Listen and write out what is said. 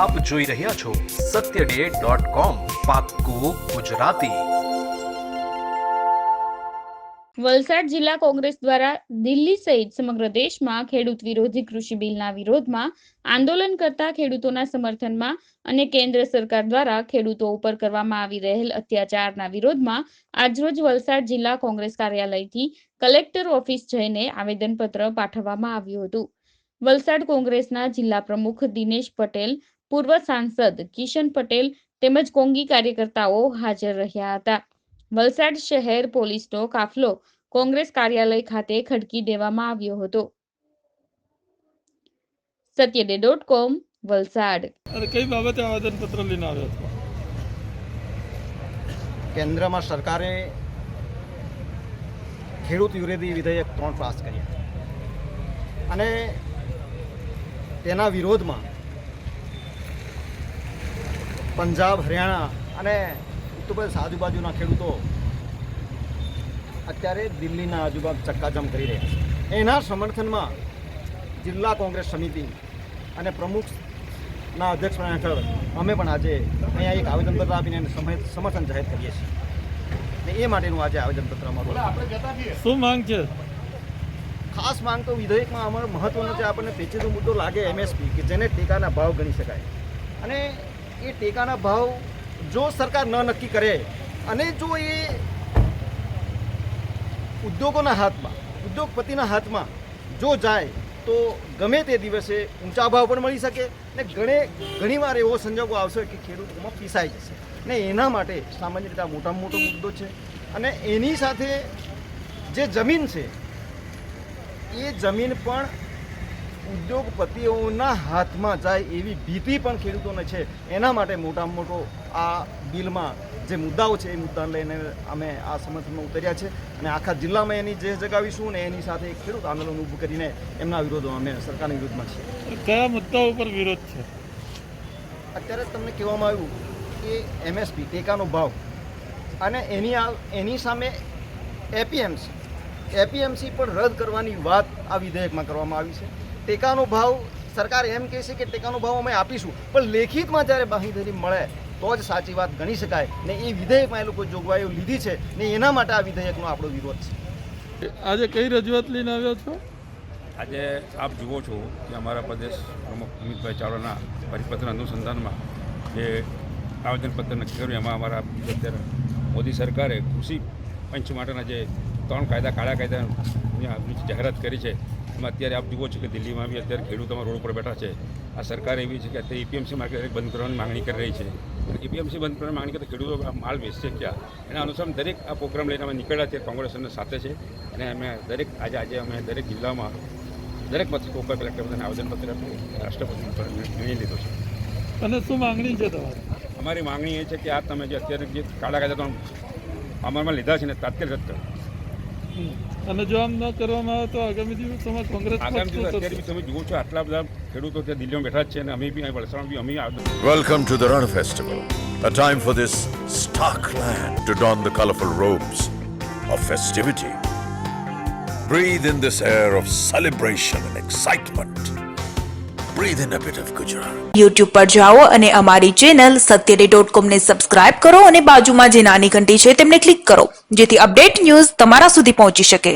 આપ જોઈ રહ્યા છો સત્ય ડે ગુજરાતી. વલસાડ જિલ્લા કોંગ્રેસ દ્વારા દિલ્હી સહિત સમગ્ર દેશમાં ખેડૂત વિરોધી કૃષિ બિલના વિરોધમાં આંદોલન કરતા ખેડૂતોના સમર્થનમાં અને કેન્દ્ર સરકાર દ્વારા ખેડૂતો ઉપર કરવામાં આવી રહેલ અત્યાચારના વિરોધમાં આજરોજ વલસાડ જિલ્લા કોંગ્રેસ કાર્યાલયથી કલેક્ટર ઓફિસ જઈને આવેદનપત્ર પાઠવવામાં આવ્યું હતું. વલસાડ કોંગ્રેસના જિલ્લા પ્રમુખ દિનેશ પટેલ પૂર્વ સાંસદ કિશન પટેલ તેમજ કોંગી કાર્યકર્તાઓ હાજર રહ્યા હતા. વલસાડ શહેર પોલીસનો કાફલો કોંગ્રેસ કાર્યાલય ખાતે ખડકી દેવામાં આવ્યો હતો. સત્યડે ડોટ કોમ વલસાડ. કઈ બાબતે આવેદનપત્ર લઈને આવ્યો છો? કેન્દ્રમાં સરકારે ખેડૂત વિરોધી વિધેયક ત્રણ પાસ કર્યા. અને તેના વિરોધમાં પંજાબ હરિયાણા અને ઉત્તર પ્રદેશ આજુબાજુના ખેડૂતો અત્યારે દિલ્હીના આજુબાજુ ચક્કાજામ કરી રહ્યા છે. એના સમર્થનમાં જિલ્લા કોંગ્રેસ સમિતિ અને પ્રમુખના અધ્યક્ષપણા હેઠળ અમે પણ આજે અહીંયા એક આવેદનપત્ર આપીને સમર્થન જાહેર કરીએ છીએ. ને એ માટેનું આજે આવેદનપત્ર અમારું શું માંગ છે? ખાસ માંગ તો વિધેયકમાં અમારો મહત્વનો છે આપણને પેચીદો મુદ્દો લાગે એમએસપી કે જેને ટેકાના ભાવ ગણી શકાય. અને એ ટેકાના ભાવ જો સરકાર ન નક્કી કરે અને જો એ ઉદ્યોગોના હાથમાં, ઉદ્યોગપતિના હાથમાં જો જાય, તો ગમે તે દિવસે ઊંચા ભાવ પણ મળી શકે ને ઘણે ઘણીવાર એવો સંજોગો આવશે કે ખેડૂતોમાં પીસાઈ જશે. ને એના માટે સામાન્ય રીતે મોટામાં મોટો મુદ્દો છે. અને એની સાથે જે જમીન છે, એ જમીન પણ ઉદ્યોગપતિઓના હાથમાં જાય એવી ભીતિ પણ ખેડૂતોને છે. એના માટે મોટામાં મોટો આ બિલમાં જે મુદ્દાઓ છે એ મુદ્દાને લઈને અમે આ સમર્થનમાં ઉતર્યા છે. અને આખા જિલ્લામાં એની જે જગાવીશું ને એની સાથે એક ખેડૂત આંદોલન ઊભું કરીને એમના વિરોધમાં અમે સરકારના વિરોધમાં છીએ. કયા મુદ્દા ઉપર વિરોધ છે? અત્યારે તમને કહેવામાં આવ્યું કે એમએસપી ટેકાનો ભાવ અને એની એની સામે એપીએમસી. એપીએમસી પણ રદ કરવાની વાત આ વિધેયકમાં કરવામાં આવી છે. ટેકાનો ભાવ સરકાર એમ કહે છે કે ટેકાનો ભાવ અમે આપીશું. પણ લેખિતમાં જ્યારે બાંહીધરી મળે તો જ સાચી વાત ગણી શકાય. ને એ વિધેયકમાં એ લોકો જોગવાઈઓ લીધી છે ને એના માટે આ વિધેયકનો આપણો વિરોધ છે. આજે કઈ રજૂઆત લઈને આવ્યો છો? આજે આપ જુઓ છો કે અમારા પ્રદેશ પ્રમુખ અમિતભાઈ ચાવડાના પરિપત્ર અનુસંધાનમાં જે આવેદનપત્ર નક્કી કર્યું એમાં અમારા અત્યારે મોદી સરકારે કૃષિ પંચ માટેના જે ત્રણ કાયદા કાળા કાયદાની જાહેરાત કરી છે. એમાં અત્યારે આપ જુઓ છો કે દિલ્હીમાં બી અત્યારે ખેડૂતોમાં રોડ ઉપર બેઠા છે. આ સરકાર એવી છે કે અત્યારે એપીએમસી માર્કેટ બંધ કરવાની માંગણી કરી રહી છે. એપીએમસી બંધ કરવાની માંગણી કરતા ખેડૂતો માલ વેચશે ક્યાં? એના અનુસાર દરેક આ પ્રોગ્રામ લઈને અમે નીકળ્યા ત્યારે કોંગ્રેસને સાથે છે. અને અમે દરેક આજે આજે અમે દરેક જિલ્લામાં દરેક મથકો ઉપર કલેક્ટર બધાને આવેદનપત્ર આપી રાષ્ટ્રપતિ પણ નિર્ણય લીધો છે. અને શું માંગણી છે તમારી? અમારી માંગણી એ છે કે આ તમે જે અત્યારે જે કાળા કાયદા અમલમાં લીધા છે ને તાત્કાલિક રદ કરો. અને જો આમ ન કરવામાં આવે તો આગામી દિવસોમાં કોંગ્રેસ આગામી પક્ષ દિવસ શું અત્યારે બી કરશે? તમે જુઓ છો આટલા બધા ખેડૂતો ત્યાં દિલ્હીમાં બેઠા જ છે અને અમે બી અહીં વલસાડમાં બી અમે આવેદન Welcome to the Run Festival, a time for this stark land to don the colorful robes of festivity. Breathe in this air of celebration and excitement. YouTube પર જાઓ અને અમારી ચેનલ ડોટ કોમને સબસ્ક્રાઇબ કરો અને બાજુમાં જે નાની ઘંટી છે તેમને ક્લિક કરો, જેથી અપડેટ ન્યૂઝ તમારા સુધી પહોંચી શકે.